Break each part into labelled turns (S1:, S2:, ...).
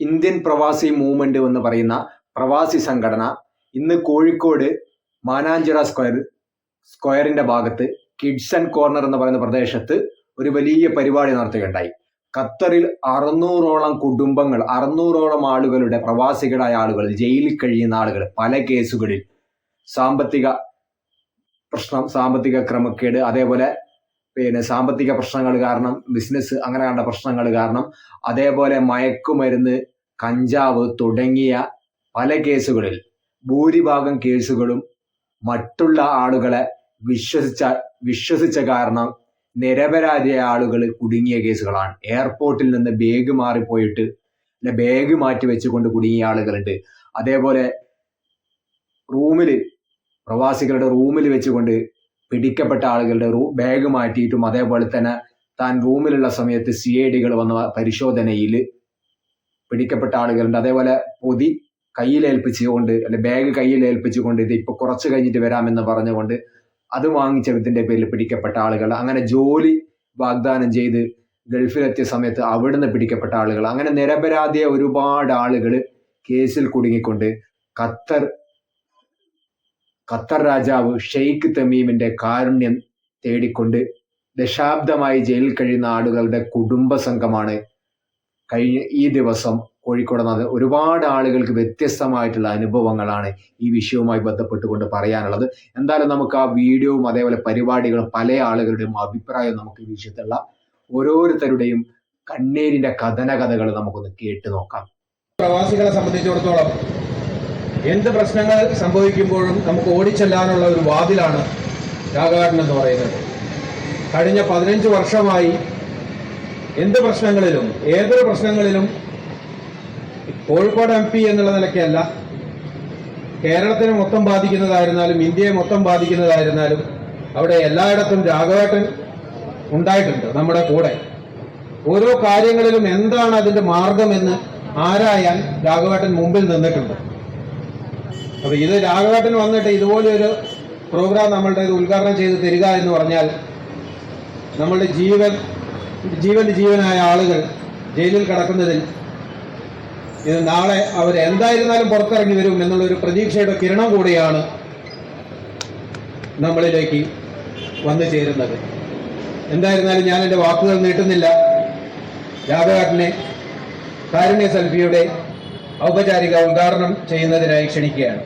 S1: Indian പ്രവാസി movement എന്ന് പറയുന്ന പ്രവാസി സംഘടന ഇന്ന് കോഴിക്കോട് മാനാഞ്ചിറ സ്ക്വയർ സ്ക്വയറിന്റെ ഭാഗത്ത് കിഡ്സ് കോർണർ എന്ന് പറയുന്ന പ്രദേശത്ത് ഒരു വലിയ പരിപാടി നടത്തുകയുണ്ടായി. ഖത്തറിൽ അറുന്നൂറോളം കുടുംബങ്ങൾ അറുന്നൂറോളം ആളുകളുടെ പ്രവാസികളായ ആളുകൾ ജയിലിൽ കഴിയുന്ന ആളുകൾ പല കേസുകളിൽ സാമ്പത്തിക പ്രശ്നം സാമ്പത്തിക ക്രമക്കേട് അതേപോലെ പിന്നെ സാമ്പത്തിക പ്രശ്നങ്ങൾ കാരണം ബിസിനസ് അങ്ങനെ കണ്ട പ്രശ്നങ്ങൾ കാരണം അതേപോലെ മയക്കുമരുന്ന് കഞ്ചാവ് തുടങ്ങിയ പല കേസുകളിൽ ഭൂരിഭാഗം കേസുകളും മറ്റുള്ള ആളുകളെ വിശ്വസിച്ച വിശ്വസിച്ച കാരണം നിരപരാധിയായ ആളുകൾ കുടുങ്ങിയ കേസുകളാണ്. എയർപോർട്ടിൽ നിന്ന് ബാഗ് മാറിപ്പോയിട്ട് അല്ലെ ബാഗ് മാറ്റി വെച്ചുകൊണ്ട് കുടുങ്ങിയ ആളുകളുണ്ട്. അതേപോലെ റൂമിൽ പ്രവാസികളുടെ റൂമിൽ വെച്ചുകൊണ്ട് പിടിക്കപ്പെട്ട ആളുകളുടെ റൂ ബാഗ് മാറ്റിയിട്ടും അതേപോലെ തന്നെ താൻ റൂമിലുള്ള സമയത്ത് സി ഐ ഡികൾ വന്ന പരിശോധനയിൽ പിടിക്കപ്പെട്ട ആളുകളുണ്ട്. അതേപോലെ പൊതി കയ്യിലേൽപ്പിച്ചുകൊണ്ട് അല്ലെ ബാഗ് കയ്യിലേൽപ്പിച്ചുകൊണ്ട് ഇത് ഇപ്പൊ കുറച്ച് കഴിഞ്ഞിട്ട് വരാമെന്ന് പറഞ്ഞുകൊണ്ട് അത് വാങ്ങിച്ചതിന്റെ പേരിൽ പിടിക്കപ്പെട്ട ആളുകൾ. അങ്ങനെ ജോലി വാഗ്ദാനം ചെയ്ത് ഗൾഫിലെത്തിയ സമയത്ത് അവിടുന്ന് പിടിക്കപ്പെട്ട ആളുകൾ. അങ്ങനെ നിരപരാധിയ ഒരുപാട് ആളുകൾ കേസിൽ കുടുങ്ങിക്കൊണ്ട് ഖത്തർ ഖത്തർ രാജാവ് ഷെയ്ഖ് തമീമിന്റെ കാരുണ്യം തേടിക്കൊണ്ട് ദശാബ്ദമായി ജയിലിൽ കഴിയുന്ന ആളുകളുടെ കുടുംബ സംഘമാണ് കഴിഞ്ഞ ഈ ദിവസം കോഴിക്കോട് നടന്നത്. ഒരുപാട് ആളുകൾക്ക് വ്യത്യസ്തമായിട്ടുള്ള അനുഭവങ്ങളാണ് ഈ വിഷയവുമായി ബന്ധപ്പെട്ടുകൊണ്ട് പറയാനുള്ളത്. എന്തായാലും നമുക്ക് ആ വീഡിയോവും അതേപോലെ പരിപാടികളും പല ആളുകളുടെയും അഭിപ്രായവും നമുക്ക് ഈ വിഷയത്തിലുള്ള ഓരോരുത്തരുടെയും കണ്ണീരിന്റെ കഥന കഥകൾ നമുക്കൊന്ന് കേട്ടു നോക്കാം.
S2: പ്രവാസികളെ സംബന്ധിച്ചിടത്തോളം എന്ത് പ്രശ്നങ്ങൾ സംഭവിക്കുമ്പോഴും നമുക്ക് ഓടിച്ചെല്ലാനുള്ള ഒരു വാതിലാണ് രാഘവേട്ടൻ എന്ന് പറയുന്നത്. കഴിഞ്ഞ പതിനഞ്ച് വർഷമായി എന്ത് പ്രശ്നങ്ങളിലും ഏതൊരു പ്രശ്നങ്ങളിലും കോഴിക്കോട് എം പി എന്നുള്ള നിലയ്ക്കല്ല കേരളത്തിനെ മൊത്തം ബാധിക്കുന്നതായിരുന്നാലും ഇന്ത്യയെ മൊത്തം ബാധിക്കുന്നതായിരുന്നാലും അവിടെ എല്ലായിടത്തും രാഘവേട്ടൻ ഉണ്ടായിട്ടുണ്ട് നമ്മുടെ കൂടെ. ഓരോ കാര്യങ്ങളിലും എന്താണ് അതിന്റെ മാർഗമെന്ന് ആരായാൻ രാഘവേട്ടൻ മുമ്പിൽ നിന്നിട്ടുണ്ട്. അപ്പൊ ഇത് രാഘവേട്ടൻ വന്നിട്ട് ഇതുപോലെ ഒരു പ്രോഗ്രാം നമ്മളുടെ ഉദ്ഘാടനം ചെയ്ത് തരിക എന്ന് പറഞ്ഞാൽ നമ്മളുടെ ജീവൻ ജീവന്റെ ജീവനായ ആളുകൾ ജയിലിൽ കിടക്കുന്നതിൽ ഇത് നാളെ അവർ എന്തായിരുന്നാലും പുറത്തിറങ്ങി വരും എന്നുള്ളൊരു പ്രതീക്ഷയുടെ കിരണം കൂടിയാണ് നമ്മളിലേക്ക് വന്നു ചേരുന്നത്. എന്തായിരുന്നാലും ഞാൻ എന്റെ വാക്കുകൾ നീട്ടുന്നില്ല. രാഘവേട്ടനെ കാരുണ്യ സെൽഫിയുടെ ഔപചാരിക ഉദ്ഘാടനം ചെയ്യുന്നതിനായി ക്ഷണിക്കുകയാണ്.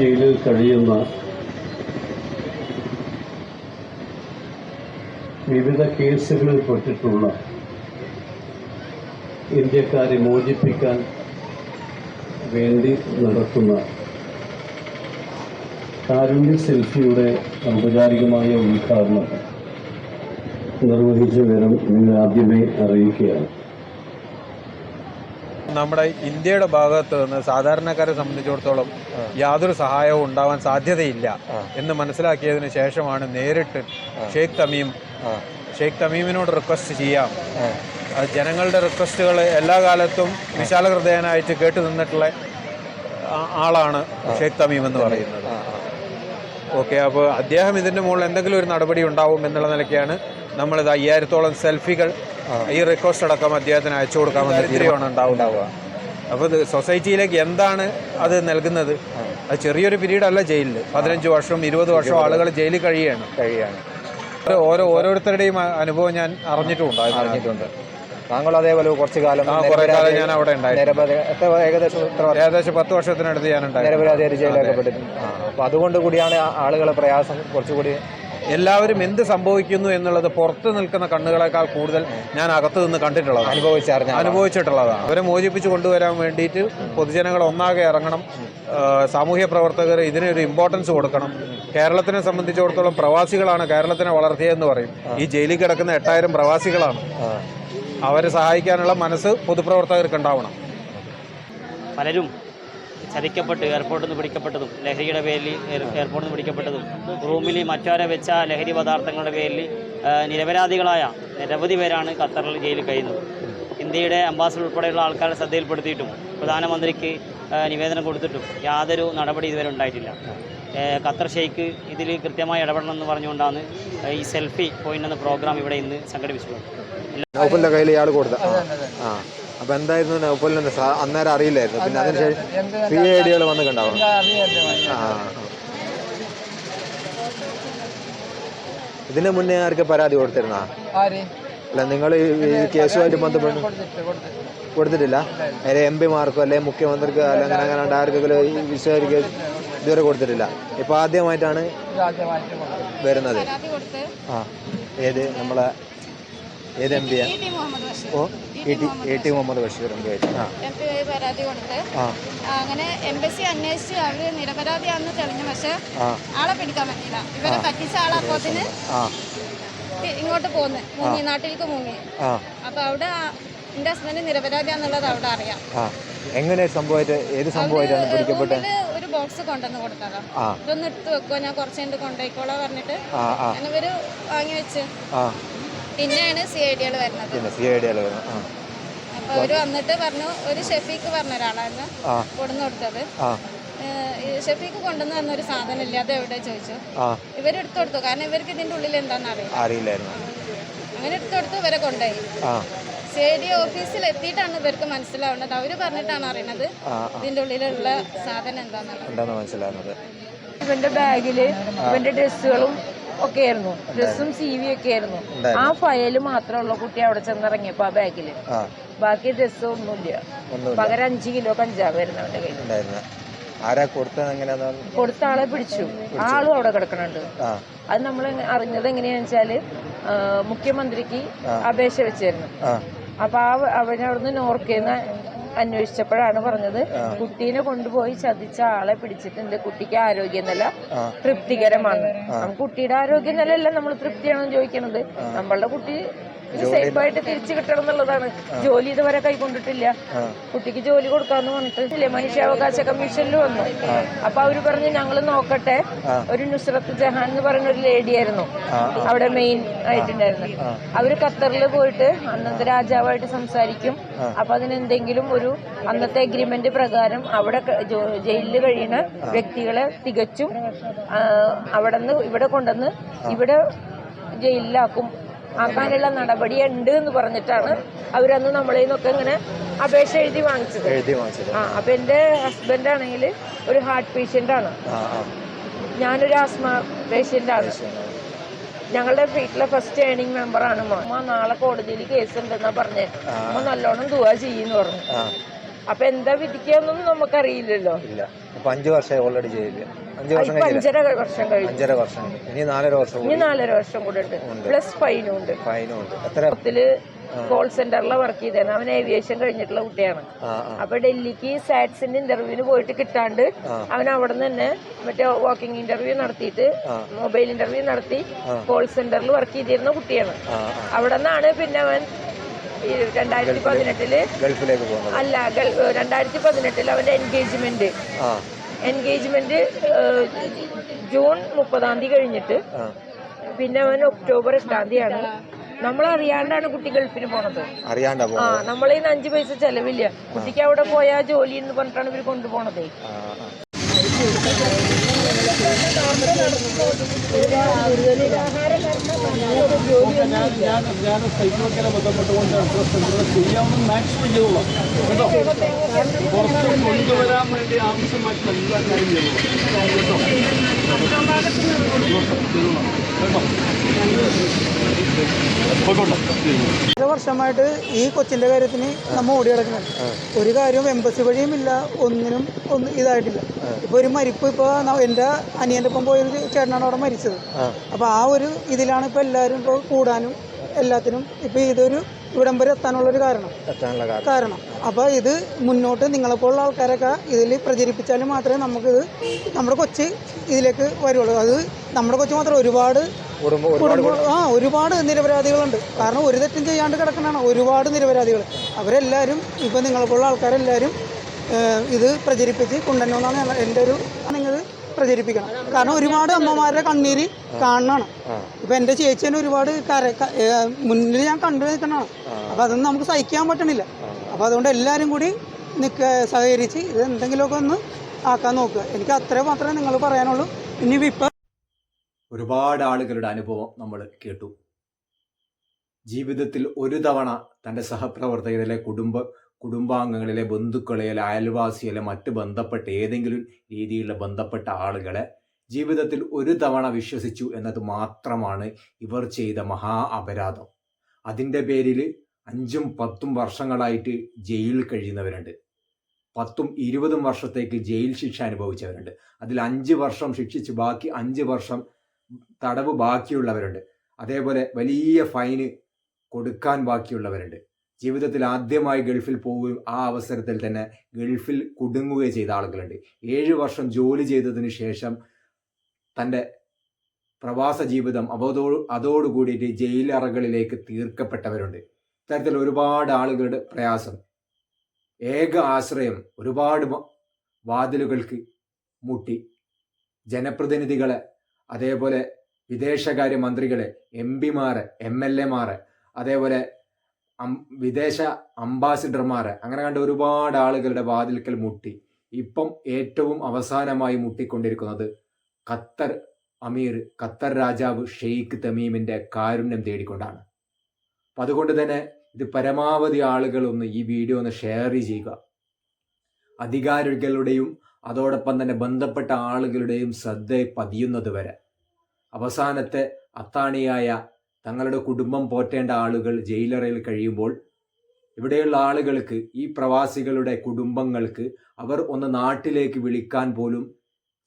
S3: ജയിലിൽ കഴിയുന്ന വിവിധ കേസുകളിൽ പെട്ടിട്ടുള്ള ഇന്ത്യക്കാരെ മോചിപ്പിക്കാൻ വേണ്ടി നടത്തുന്ന കാരുണ്യ സെൽഫിയുടെ ഔപചാരികമായ ഉദ്ഘാടനം നിർവഹിച്ച വിവരം നിങ്ങൾ ആദ്യമേ അറിയിക്കുകയാണ്.
S4: നമ്മുടെ ഇന്ത്യയുടെ ഭാഗത്ത് നിന്ന് സാധാരണക്കാരെ സംബന്ധിച്ചിടത്തോളം യാതൊരു സഹായവും ഉണ്ടാവാൻ സാധ്യതയില്ല എന്ന് മനസ്സിലാക്കിയതിന് ശേഷമാണ് നേരിട്ട് ഷെയ്ഖ് തമീം ഷെയ്ഖ് തമീമിനോട് റിക്വസ്റ്റ് ചെയ്യാം. അത് ജനങ്ങളുടെ റിക്വസ്റ്റുകൾ എല്ലാ കാലത്തും വിശാല ഹൃദയനായിട്ട് കേട്ടു നിന്നിട്ടുള്ള ആളാണ് ഷെയ്ഖ് തമീം എന്ന് പറയുന്നത്. ഓക്കെ അപ്പോൾ അദ്ദേഹം ഇതിന്റെ മുകളിൽ എന്തെങ്കിലും ഒരു നടപടി ഉണ്ടാവും എന്നുള്ള നിലയ്ക്കാണ് നമ്മളിത് അയ്യായിരത്തോളം സെൽഫികൾ ഈ റിക്വസ്റ്റ് അടക്കം അദ്ദേഹത്തിന് അയച്ചു കൊടുക്കാമെന്ന തീരുമാനം ഉണ്ടാവുക. അപ്പോൾ ഇത് സൊസൈറ്റിയിലേക്ക് എന്താണ് അത് നൽകുന്നത്? അത് ചെറിയൊരു പീരീഡ് അല്ല ജയിലിൽ. പതിനഞ്ച് വർഷം ഇരുപത് വർഷം ആളുകൾ ജയിലിൽ കഴിയുകയാണ്.
S5: കഴിയുകയാണ്.
S4: ഓരോ ഓരോരുത്തരുടെയും അനുഭവം ഞാൻ അറിഞ്ഞിട്ടുമുണ്ട്.
S5: അറിഞ്ഞിട്ടുണ്ട്. താങ്കൾ അതേപോലെ കുറച്ച് കാലം
S4: ഞാൻ അവിടെ.
S5: നിരപരാധി ഏകദേശം
S4: പത്ത് വർഷത്തിനടുത്ത് ഞാൻ
S5: നിരപരാധിയായിട്ട് ജയിലാക്കപ്പെട്ടിട്ടുണ്ട് അപ്പൊ അതുകൊണ്ട് കൂടിയാണ് ആളുകളെ പ്രയാസം കുറച്ചുകൂടി
S4: എല്ലാവരും എന്ത് സംഭവിക്കുന്നു എന്നുള്ളത് പുറത്ത് നിൽക്കുന്ന കണ്ണുകളെക്കാൾ കൂടുതൽ ഞാൻ അകത്ത് നിന്ന് കണ്ടിട്ടുള്ളത്
S5: അനുഭവിച്ചറിഞ്ഞ
S4: അനുഭവിച്ചിട്ടുള്ളതാണ്. അവരെ മോചിപ്പിച്ച് കൊണ്ടുവരാൻ വേണ്ടിയിട്ട് പൊതുജനങ്ങൾ ഒന്നാകെ ഇറങ്ങണം. സാമൂഹ്യ പ്രവർത്തകർ ഇതിനൊരു ഇമ്പോർട്ടൻസ് കൊടുക്കണം. കേരളത്തിനെ സംബന്ധിച്ചിടത്തോളം പ്രവാസികളാണ് കേരളത്തിനെ വളർത്തിയതെന്ന് പറയും. ഈ ജയിലിൽ കിടക്കുന്ന എട്ടായിരം പ്രവാസികളാണ്. അവരെ സഹായിക്കാനുള്ള മനസ്സ് പൊതുപ്രവർത്തകർക്ക് ഉണ്ടാവണം.
S6: പലരും ചതിക്കപ്പെട്ട് എയർപോർട്ടിൽ നിന്ന് പിടിക്കപ്പെട്ടതും ലഹരിയുടെ പേരിൽ എയർപോർട്ടിൽ നിന്ന് പിടിക്കപ്പെട്ടതും റൂമിൽ മറ്റവരെ വെച്ച ലഹരി പദാർത്ഥങ്ങളുടെ പേരിൽ നിരപരാധികളായ നിരവധി പേരാണ് ഖത്തറിൽ ജയിലിൽ കഴിയുന്നത്. ഇന്ത്യയുടെ അംബാസഡർ ഉൾപ്പെടെയുള്ള ആൾക്കാരെ ശ്രദ്ധയിൽപ്പെടുത്തിയിട്ടും പ്രധാനമന്ത്രിക്ക് നിവേദനം കൊടുത്തിട്ടും യാതൊരു നടപടി ഇതുവരെ ഉണ്ടായിട്ടില്ല. ഖത്തർ ഷെയ്ഖ് ഇതിൽ കൃത്യമായി ഇടപെടണമെന്ന് പറഞ്ഞുകൊണ്ടാണ് ഈ സെൽഫി പോയിന്റ് എന്ന പ്രോഗ്രാം ഇവിടെ ഇന്ന് സംഘടിപ്പിച്ചിട്ടുള്ളത്.
S5: നൗഫലിന്റെ കയ്യിൽ ഇയാൾ കൊടുത്ത. ആ. അപ്പൊ എന്തായിരുന്നു നൗഫലിന് അന്നേരം അറിയില്ലായിരുന്നു. പിന്നെ അതിനുശേഷം സി ഐ ഡികൾ വന്ന് കണ്ടാവും ആ. ഇതിന് മുന്നേ ആർക്ക് പരാതി കൊടുത്തിരുന്ന? അല്ല നിങ്ങൾ ഈ കേസുമായിട്ട് ബന്ധപ്പെട്ട് കൊടുത്തിട്ടില്ല? അതിലെ എം പിമാർക്കോ അല്ലെ മുഖ്യമന്ത്രിക്കോ അല്ലെങ്കിൽ അങ്ങനെ അങ്ങനെ ആർക്കെങ്കിലും ഈ ഇതുവരെ കൊടുത്തിട്ടില്ല. ഇപ്പൊ ആദ്യമായിട്ടാണ് വരുന്നത്. ആ. ഏത്? നമ്മളെ ഏത് എം പിയാ ഓ E T Muhammad Basheer. M P ആയിട്ട്. ആ.
S7: എം പി പരാതി കൊടുത്ത്. അങ്ങനെ എംബസി അന്വേഷിച്ച് അവർ നിരപരാധിയാണെന്ന് തെളിഞ്ഞു. പക്ഷെ ആളെ പിടിക്കാൻ പറ്റില്ല ഇവരെ പറ്റിച്ച ആളെ അപ്പോത്തിന് ഇങ്ങോട്ട് പോന്ന്. മുങ്ങി നാട്ടിലേക്ക് മുങ്ങി. അപ്പൊ അവിടെ എന്റെ ഹസ്ബൻഡ് നിരപരാധിയാന്നുള്ളത് അവിടെ അറിയാം.
S5: എങ്ങനെ സംഭവമായിട്ട് ഏത് സംഭവമായിട്ടാണ് പിടിക്കപ്പെട്ടത്
S7: ഒരു ബോക്സ് കൊണ്ടുവന്ന് കൊടുത്തതാ. ഇതൊന്ന് എടുത്ത് വെക്കുവോ? ഞാൻ കുറച്ച് കഴിഞ്ഞിട്ട് കൊണ്ടുപോയിക്കോളാ പറഞ്ഞിട്ട്. വാങ്ങി വെച്ച്. പിന്നെയാണ് സി ഐ ഡികൾ വരുന്നത്.
S5: പിന്നെ സി ഐ ഡി അല്ലേ വരുന്നത്? ആ.
S7: അപ്പൊ അവർ വന്നിട്ട് പറഞ്ഞു ഒരു ഷെഫീക്ക് പറഞ്ഞ ഒരാളായിരുന്നു
S5: ആ.
S7: കൊടുന്നു കൊടുത്തത്
S5: ആ
S7: ഏഹ് ഷെഫീക്ക് കൊണ്ടുവന്ന് തന്നൊരു സാധനം ഇല്ല അത് എവിടെ ചോദിച്ചു?
S5: ആ.
S7: ഇവർ എടുത്തു കൊടുത്തു കാരണം ഇവർക്ക് ഇതിന്റെ ഉള്ളിൽ എന്താണെന്ന് അറിയില്ല
S5: അറിയില്ലായിരുന്നു.
S7: അങ്ങനെ എടുത്തു കൊടുത്തു ഇവരെ കൊണ്ടുപോയി.
S5: ആ.
S7: സി ഐ ഡി ഓഫീസിൽ എത്തിയിട്ടാണ് ഇവർക്ക് മനസ്സിലാവുന്നത്. അവർ പറഞ്ഞിട്ടാണ് അറിയണത്
S5: ആ.
S7: ഇതിന്റെ ഉള്ളിലുള്ള സാധനം എന്താണെന്നുള്ളത്.
S5: ഉണ്ടെന്ന് മനസ്സിലാകുന്നത്
S8: ഇവന്റെ ബാഗിൽ ഇവന്റെ ഡ്രസ്സുകളും ഒക്കെ ആയിരുന്നു. ഡ്രസ്സും സി വി ഒക്കെ ആയിരുന്നു. ആ ഫയൽ മാത്രമുള്ള കുട്ടി അവിടെ ചെന്നിറങ്ങിയപ്പോ ആ
S5: ബാഗിൽ
S8: ബാക്കി ഡ്രസ്സ് ഒന്നുമില്ല. പകരം അഞ്ച് കിലോ കഞ്ചാവായിരുന്നു അവന്റെ കയ്യിൽ
S5: ആരാ കൊടുത്തത്
S8: കൊടുത്ത ആളെ പിടിച്ചു. ആളും അവിടെ കിടക്കണുണ്ട്. അത് നമ്മൾ അറിഞ്ഞത് എങ്ങനെയാന്ന് വെച്ചാൽ മുഖ്യമന്ത്രിക്ക് അപേക്ഷ വെച്ചായിരുന്നു. അപ്പൊ ആ അവനവിടുന്ന് നോർക്കേന്ന് അന്വേഷിച്ചപ്പോഴാണ് പറഞ്ഞത്. കുട്ടീനെ കൊണ്ടുപോയി ചതിച്ച ആളെ പിടിച്ചിട്ടുണ്ട്. കുട്ടിക്ക് ആരോഗ്യനില
S5: നില
S8: തൃപ്തികരമാണ്. നമുക്ക് കുട്ടിയുടെ ആരോഗ്യനിലയല്ല നമ്മൾ തൃപ്തിയാണെന്ന് ചോദിക്കുന്നത് നമ്മളുടെ കുട്ടി സേഫ് ആയിട്ട് തിരിച്ചു കിട്ടണം എന്നുള്ളതാണ്. ജോലി ഇതുവരെ കൈകൊണ്ടിട്ടില്ല കുട്ടിക്ക് ജോലി കൊടുക്കാന്ന് പറഞ്ഞിട്ട് മനുഷ്യാവകാശ കമ്മീഷനിൽ വന്നു. അപ്പൊ അവർ പറഞ്ഞു ഞങ്ങൾ നോക്കട്ടെ. ഒരു നുസ്രത്ത് ജഹാൻ എന്ന് പറയുന്ന ഒരു ലേഡി ആയിരുന്നു അവിടെ മെയിൻ ആയിട്ടുണ്ടായിരുന്നു. അവർ ഖത്തറിൽ പോയിട്ട് അന്നത്തെ രാജാവായിട്ട് സംസാരിക്കും. അപ്പൊ അതിനെന്തെങ്കിലും ഒരു അന്നത്തെ അഗ്രിമെന്റ് പ്രകാരം അവിടെ ജയിലിൽ കഴിയുന്ന വ്യക്തികളെ തികച്ചും അവിടെ നിന്ന് ഇവിടെ കൊണ്ടുവന്ന് ഇവിടെ ജയിലിലാക്കും. ആക്കാനുള്ള നടപടി ഉണ്ട് എന്ന് പറഞ്ഞിട്ടാണ് അവരന്ന് നമ്മളെ നിന്നൊക്കെ ഇങ്ങനെ അപേക്ഷ എഴുതി വാങ്ങിച്ചത്.
S5: എഴുതി വാങ്ങിച്ചത്.
S8: ആ അപ്പൊ എന്റെ ഹസ്ബൻഡ് ആണെങ്കിൽ ഒരു ഹാർട്ട് പേഷ്യന്റ് ആണ്. ഞാനൊരു ആസ്മ പേഷ്യന്റ് ആണ്. ഞങ്ങളുടെ വീട്ടിലെ ഫസ്റ്റ് ഏണിംഗ് മെമ്പർ ആണ് ഉമ്മ. ഉമ്മ നാളെ കോടതിയിൽ കേസ് ഉണ്ടെന്നാ പറഞ്ഞേ. അമ്മ നല്ലോണം ദുവാ ചെയ്യുന്നു പറഞ്ഞു. അപ്പൊ എന്താ വിധിക്കാന്നൊന്നും നമുക്കറിയില്ലല്ലോ.
S5: ഇല്ല. ഇപ്പൊ അഞ്ചു വർഷമായി ഓൾറെഡി ജയിലിൽ. അഞ്ചു വർഷം
S8: ഇപ്പൊ
S5: കഴിഞ്ഞില്ല?
S8: അഞ്ചര വർഷം കഴിഞ്ഞു.
S5: അഞ്ചര വർഷം ഇനി നാലര വർഷം
S8: ഇനി
S5: കൂടി
S8: നാലര വർഷം കൂടെ ഉണ്ട്. പ്ലസ് ഫൈനും ഉണ്ട്.
S5: ഫൈനും ഉണ്ട്. എത്ര?
S8: കോൾ സെന്ററിലെ വർക്ക് ചെയ്തായിരുന്നു അവൻ ഏവിയേഷൻ കഴിഞ്ഞിട്ടുള്ള കുട്ടിയാണ്.
S5: ആ ആ.
S8: അപ്പൊ ഡൽഹിക്ക് സാറ്റ്സിന്റെ ഇന്റർവ്യൂവിന് പോയിട്ട് കിട്ടാണ്ട് അവൻ അവിടെ നിന്ന് തന്നെ മറ്റേ വാക്കിംഗ് ഇന്റർവ്യൂ നടത്തിയിട്ട് മൊബൈൽ ഇന്റർവ്യൂ നടത്തി കോൾ സെന്ററിൽ വർക്ക് ചെയ്തിരുന്ന കുട്ടിയാണ്.
S5: ആ ആ.
S8: അവിടെ നിന്നാണ് പിന്നെ അവൻ രണ്ടായിരത്തി പതിനെട്ടിൽ
S5: ഗൾഫിലേക്ക് പോകുന്നത്.
S8: അല്ല രണ്ടായിരത്തി പതിനെട്ടിൽ അവന്റെ എൻഗേജ്മെന്റ്. എൻഗേജ്മെന്റ് ജൂൺ മുപ്പതാം തീയതി കഴിഞ്ഞിട്ട് പിന്നെ അവൻ ഒക്ടോബർ എട്ടാം തീയതിയാണ്. നമ്മളറിയാണ്ടാണ് കുട്ടി ഗൾഫിന് പോണത്.
S5: അറിയാണ്ടാ
S8: ആ നമ്മളെ അഞ്ചു പൈസ ചെലവില്ല. കുട്ടിക്ക് അവിടെ പോയാ ജോലി എന്ന് പറഞ്ഞിട്ടാണ് ഇവർ കൊണ്ടുപോണത്
S5: ആ. ആ
S9: ഞാൻ സൈക്കിളൊക്കെ ബന്ധപ്പെട്ടുകൊണ്ട് ചെയ്യാവുന്ന മാക്സിമം ചെയ്തോളാം കേട്ടോ പുറത്ത് കൊണ്ടുവരാൻ വേണ്ടി ആവശ്യമായിട്ടുള്ള എല്ലാ കാര്യം ചെയ്തോളാം കേട്ടോ
S10: പല വർഷമായിട്ട് ഈ കൊച്ചിന്റെ കാര്യത്തിന് നമ്മ ഓടി കിടക്കുന്നത് ഒരു കാര്യവും എംബസി വഴിയും ഇല്ല ഒന്നിനും ഒന്നും ഇതായിട്ടില്ല. ഇപ്പൊ ഒരു മരിപ്പ് ഇപ്പൊ എന്റെ അനിയന്റെ ഒപ്പം പോയൊരു ചേട്ടനാണ് അവിടെ മരിച്ചത്. അപ്പൊ ആ ഒരു ഇതിലാണ് ഇപ്പൊ എല്ലാവരും ഇപ്പൊ കൂടാനും എല്ലാത്തിനും ഇപ്പൊ ഇതൊരു ഇവിടം വരെ എത്താനുള്ള ഒരു കാരണം.
S5: എത്താനുള്ള കാരണം.
S10: കാരണം. അപ്പോൾ ഇത് മുന്നോട്ട് നിങ്ങളെപ്പോലുള്ള ആൾക്കാരൊക്കെ ഇതിൽ പ്രചരിപ്പിച്ചാൽ മാത്രമേ നമുക്കിത് നമ്മുടെ കൊച്ച് ഇതിലേക്ക് വരുള്ളൂ. അത് നമ്മുടെ കൊച്ച് മാത്രം ഒരുപാട് ആ ഒരുപാട് നിരപരാധികളുണ്ട്. കാരണം ഒരു തെറ്റും ചെയ്യാണ്ട് കിടക്കുന്നതാണ് ഒരുപാട് നിരപരാധികൾ. അവരെല്ലാവരും ഇപ്പോൾ നിങ്ങളെപ്പോലുള്ള ആൾക്കാരെല്ലാവരും ഇത് പ്രചരിപ്പിച്ച് കൊണ്ടുവരണമെന്നാണ് എന്റെ ഒരു നിങ്ങൾ പ്രചരിപ്പിക്കണം. കാരണം ഒരുപാട് അമ്മമാരുടെ കണ്ണീര് കാണണം ഇപ്പം എന്റെ ചേച്ചി തന്നെ ഒരുപാട് കര മുന്നിൽ ഞാൻ കണ്ടു നിൽക്കണതാണ് അപ്പം അതൊന്നും നമുക്ക് സഹിക്കാൻ പറ്റണില്ല. അപ്പോൾ അതുകൊണ്ട് എല്ലാവരും കൂടി നിൽക്ക സഹകരിച്ച് ഇത് എന്തെങ്കിലുമൊക്കെ ഒന്ന് ആക്കാൻ നോക്കുക. എനിക്ക് അത്ര മാത്രമേ നിങ്ങൾ പറയാനുള്ളൂ. ഇനി ഇപ്പം
S1: ഒരുപാട് ആളുകളുടെ അനുഭവം നമ്മൾ കേട്ടു. ജീവിതത്തിൽ ഒരു തവണ തന്റെ സഹപ്രവർത്തകരിലെ കുടുംബ കുടുംബാംഗങ്ങളിലെ ബന്ധുക്കളെ അല്ലെ അയൽവാസികളെ മറ്റ് ബന്ധപ്പെട്ട ഏതെങ്കിലും രീതിയിലുള്ള ബന്ധപ്പെട്ട ആളുകളെ ജീവിതത്തിൽ ഒരു തവണ വിശ്വസിച്ചു എന്നത് മാത്രമാണ് ഇവർ ചെയ്ത മഹാ അപരാധം. അതിന്റെ പേരിൽ അഞ്ചും പത്തും വർഷങ്ങളായിട്ട് ജയിലിൽ കഴിയുന്നവരുണ്ട്. പത്തും ഇരുപതും വർഷത്തേക്ക് ജയിൽ ശിക്ഷ അനുഭവിച്ചവരുണ്ട്. അതിൽ അഞ്ച് വർഷം ശിക്ഷിച്ച് ബാക്കി അഞ്ച് വർഷം തടവ് ബാക്കിയുള്ളവരുണ്ട്. അതേപോലെ വലിയ ഫൈന് കൊടുക്കാൻ ബാക്കിയുള്ളവരുണ്ട്. ജീവിതത്തിൽ ആദ്യമായി ഗൾഫിൽ പോവുകയും ആ അവസരത്തിൽ തന്നെ ഗൾഫിൽ കുടുങ്ങുകയും ചെയ്ത ആളുകളുണ്ട്. ഏഴ് വർഷം ജോലി ചെയ്തതിന് ശേഷം തന്റെ പ്രവാസ ജീവിതം അവതോ അതോടുകൂടിയിട്ട് ജയിലറകളിലേക്ക് തീർക്കപ്പെട്ടവരുണ്ട്. ഇത്തരത്തിൽ ഒരുപാട് ആളുകളുടെ പ്രയാസം. ഏക ആശ്രയം ഒരുപാട് വാതിലുകൾക്ക് മുട്ടി. ജനപ്രതിനിധികളെ അതേപോലെ വിദേശകാര്യ മന്ത്രികളെ എം പിമാരെ എം എൽ എമാരെ അതേപോലെ വിദേശ അംബാസിഡർമാരെ അങ്ങനെ കണ്ട ഒരുപാട് ആളുകളുടെ വാതിൽക്കൽ മുട്ടി. ഇപ്പം ഏറ്റവും അവസാനമായി മുട്ടിക്കൊണ്ടിരിക്കുന്നത് ഖത്തർ അമീർ ഖത്തർ രാജാവ് ഷെയ്ഖ് തമീമിന്റെ കാരുണ്യം തേടിക്കൊണ്ടാണ്. അപ്പം അതുകൊണ്ട് തന്നെ ഇത് പരമാവധി ആളുകൾ ഒന്ന് ഈ വീഡിയോ ഒന്ന് ഷെയർ ചെയ്യുക. അധികാരികളുടെയും അതോടൊപ്പം തന്നെ ബന്ധപ്പെട്ട ആളുകളുടെയും ശ്രദ്ധ പതിയുന്നത് വരെ. അവസാനത്തെ അത്താണിയായ തങ്ങളുടെ കുടുംബം പോറ്റേണ്ട ആളുകൾ ജയിലറയിൽ കഴിയുമ്പോൾ ഇവിടെയുള്ള ആളുകൾക്ക് ഈ പ്രവാസികളുടെ കുടുംബങ്ങൾക്ക് അവർ ഒന്ന് നാട്ടിലേക്ക് വിളിക്കാൻ പോലും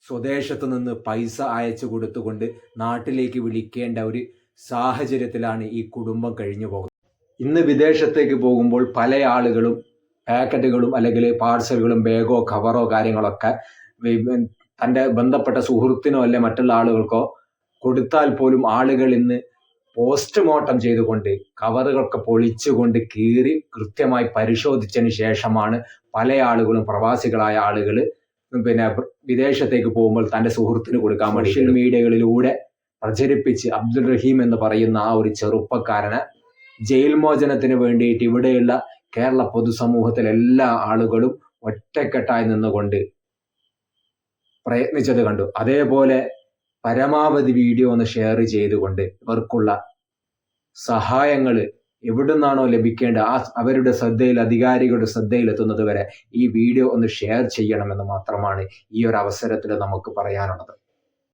S1: സ്വദേശത്ത് നിന്ന് പൈസ അയച്ചു കൊടുത്തുകൊണ്ട് നാട്ടിലേക്ക് വിളിക്കേണ്ട ഒരു സാഹചര്യത്തിലാണ് ഈ കുടുംബം കഴിഞ്ഞു പോകുന്നത് ഇന്ന് വിദേശത്തേക്ക് പോകുമ്പോൾ പല ആളുകളും പാക്കറ്റുകളും അല്ലെങ്കിൽ പാഴ്സലുകളും ബാഗോ കവറോ കാര്യങ്ങളൊക്കെ തന്റെ ബന്ധപ്പെട്ട സുഹൃത്തിനോ അല്ലെ മറ്റുള്ള ആളുകൾക്കോ കൊടുത്താൽ പോലും ആളുകൾ ഇന്ന് പോസ്റ്റ്മോർട്ടം ചെയ്തുകൊണ്ട് കവറുകളൊക്കെ പൊളിച്ചുകൊണ്ട് കീറി കൃത്യമായി പരിശോധിച്ചതിന് ശേഷമാണ് പല ആളുകളും പ്രവാസികളായ ആളുകൾ പിന്നെ വിദേശത്തേക്ക് പോകുമ്പോൾ തന്റെ സുഹൃത്തിന് കൊടുക്കാൻ സോഷ്യൽ മീഡിയകളിലൂടെ പ്രചരിപ്പിച്ച് അബ്ദുൽ റഹീം എന്ന് പറയുന്ന ആ ഒരു ചെറുപ്പക്കാരനെ ജയിൽ മോചനത്തിന് വേണ്ടിയിട്ട് ഇവിടെയുള്ള കേരള പൊതുസമൂഹത്തിലെ എല്ലാ ആളുകളും ഒറ്റക്കെട്ടായി നിന്നുകൊണ്ട് പ്രയത്നിച്ചത് കണ്ടു. അതേപോലെ പരമാവധി വീഡിയോ ഒന്ന് ഷെയർ ചെയ്തുകൊണ്ട് ഇവർക്കുള്ള സഹായങ്ങൾ എവിടുന്നാണോ ലഭിക്കേണ്ട ആ അവരുടെ ശ്രദ്ധയിൽ അധികാരികളുടെ ശ്രദ്ധയിൽ എത്തുന്നത് വരെ ഈ വീഡിയോ ഒന്ന് ഷെയർ ചെയ്യണമെന്ന് മാത്രമാണ് ഈ ഒരു അവസരത്തിൽ നമുക്ക് പറയാനുള്ളത്.